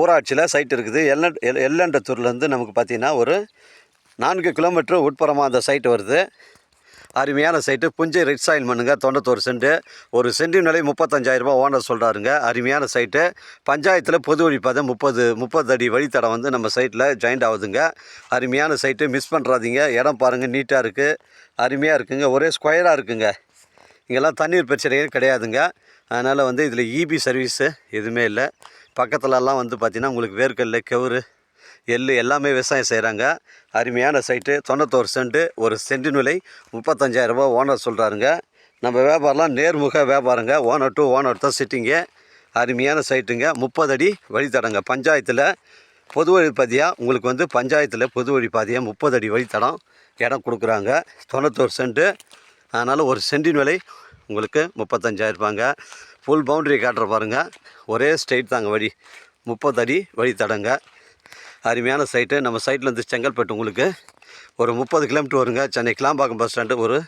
ஊராட்சியில் சைட் இருக்குது. எல்ல எல் எல்லண்டத்தூர்லேருந்து நமக்கு பார்த்திங்கன்னா ஒரு நான்கு கிலோமீட்டர் உட்புறமாக அந்த சைட்டு வருது. அருமையான சைட்டு புஞ்சை ரெட் சாயில் மண்ணுங்க தொண்ணூத்தோரு சென்ட்டு ஒரு சென்டின் விலை முப்பத்தஞ்சாயிரம் ஓனர் சொல்கிறாருங்க அருமையான சைட்டு பஞ்சாயத்தில் பொது வழிப்பாதை முப்பது முப்பது அடி வழித்தடம் வந்து நம்ம சைட்டில் ஜாயிண்ட் ஆகுதுங்க. அருமையான சைட்டு மிஸ் பண்ணுறாதீங்க இடம் பாருங்கள் நீட்டாக இருக்குது அருமையாக இருக்குங்க. ஒரே ஸ்கொயராக இருக்குங்க. இங்கெல்லாம் தண்ணீர் பிரச்சனையே கிடையாதுங்க. அதனால் வந்து இதில் இபி சர்வீஸு எதுவுமே இல்லை. பக்கத்துலலாம் வந்து பார்த்திங்கன்னா உங்களுக்கு வேர்க்கல் கெவுரு எள் எல்லாமே விவசாயம் செய்கிறாங்க அருமையான சைட்டு தொண்ணூத்தோரு சென்ட்டு ஒரு சென்டின் விலை முப்பத்தஞ்சாயிரம் ஓனர் சொல்கிறாருங்க நம்ம வியாபாரம்லாம் நேர்முக வியாபாரங்க. ஓனர் டூ ஓனர் தான் சிட்டிங்க அருமையான சைட்டுங்க முப்பது அடி வழித்தடங்க. பஞ்சாயத்தில் பொது வழிப்பாதையாக உங்களுக்கு வந்து பஞ்சாயத்தில் பொது வழிப்பாதையாக முப்பது அடி வழித்தடம் இடம் கொடுக்குறாங்க. தொண்ணூத்தோரு சென்ட்டு அதனால் ஒரு சென்டின் விலை உங்களுக்கு முப்பத்தஞ்சாயிரம் ரூபாங்க ஃபுல் பவுண்டரி காட்டுற பாருங்கள் ஒரே ஸ்ட்ரெயிட் தாங்க வழி. முப்பது அடி வழி தடங்க. அருமையான சைட்டு நம்ம சைட்லேருந்து செங்கல்பட்டு உங்களுக்கு ஒரு முப்பது கிலோமீட்டர் வருங்க. சென்னை கிளாம்பாக்கம் பஸ் ஸ்டாண்டு ஒரு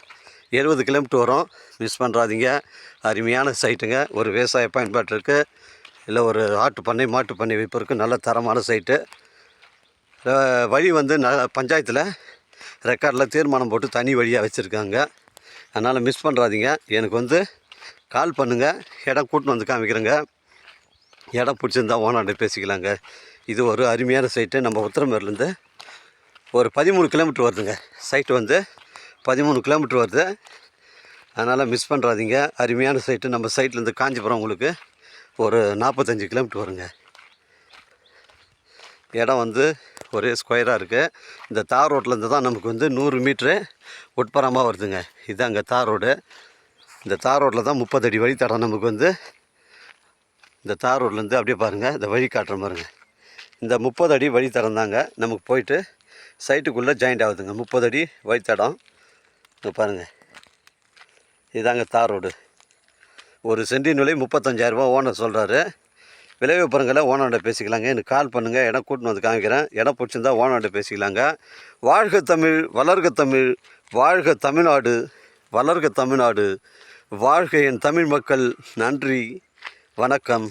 எழுபது கிலோமீட்டர் வரும். மிஸ் பண்ணுறாதீங்க அருமையான சைட்டுங்க ஒரு விவசாய பயன்பாட்டிற்கு இல்லை ஒரு ஆட்டு பண்ணை மாட்டு பண்ணை வைப்பதற்கு நல்ல தரமான சைட்டு வழி வந்து ந பஞ்சாயத்தில் ரெக்கார்டில் தீர்மானம் போட்டு தனி வழியாக வச்சுருக்காங்க. அதனால் மிஸ் பண்ணுறாதீங்க எனக்கு வந்து கால் பண்ணுங்கள் இடம் கூட்டின்னு வந்து காமிக்கிறேங்க. இடம் பிடிச்சிருந்தா ஓனாண்டு பேசிக்கலாங்க. இது ஒரு அருமையான சைட்டு நம்ம உத்தரமேர்லேருந்து ஒரு பதிமூணு கிலோமீட்டர் வருதுங்க. சைட்டு வந்து பதிமூணு கிலோமீட்டர் வருது. அதனால் மிஸ் பண்ணுறாதீங்க அருமையான சைட்டு நம்ம சைட்லேருந்து காஞ்சிபுரம் உங்களுக்கு ஒரு நாற்பத்தஞ்சு கிலோமீட்டர் வருங்க. இடம் வந்து ஒரே ஸ்கொயராக இருக்குது இந்த தார் ரோட்லேருந்து தான் நமக்கு வந்து நூறு மீட்ரு உட்புறமாக வருதுங்க. இதாங்க தார் ரோடு இந்த தார் ரோட்டில் தான் முப்பது அடி வழி தடம் நமக்கு வந்து. இந்த தார் ரோட்லேருந்து அப்படியே பாருங்கள் இந்த வழி காட்டுற பாருங்கள் இந்த முப்பது அடி வழி தடம் தாங்க நமக்கு போயிட்டு சைட்டுக்குள்ளே ஜாயிண்ட் ஆகுதுங்க. முப்பது அடி வழித்தடம் இங்கே பாருங்கள் இதாங்க தார் ரோடு. ஒரு சென்டின் விலை முப்பத்தஞ்சாயிரரூபா ஓனர் சொல்கிறாரு விலை விவரங்களை ஓனர்கிட்ட பேசிக்கலாங்க. எனக்கு கால் பண்ணுங்கள் இடம் கூட்டின்னு வந்து காமிக்கிறேன். இடம் பிடிச்சிருந்தா ஓனர்கிட்ட பேசிக்கலாங்க. வாழ்க தமிழ் வளர்க தமிழ் வாழ்க தமிழ்நாடு வளர்க தமிழ்நாடு. வாழ்க என் தமிழ் மக்கள். நன்றி. வணக்கம்.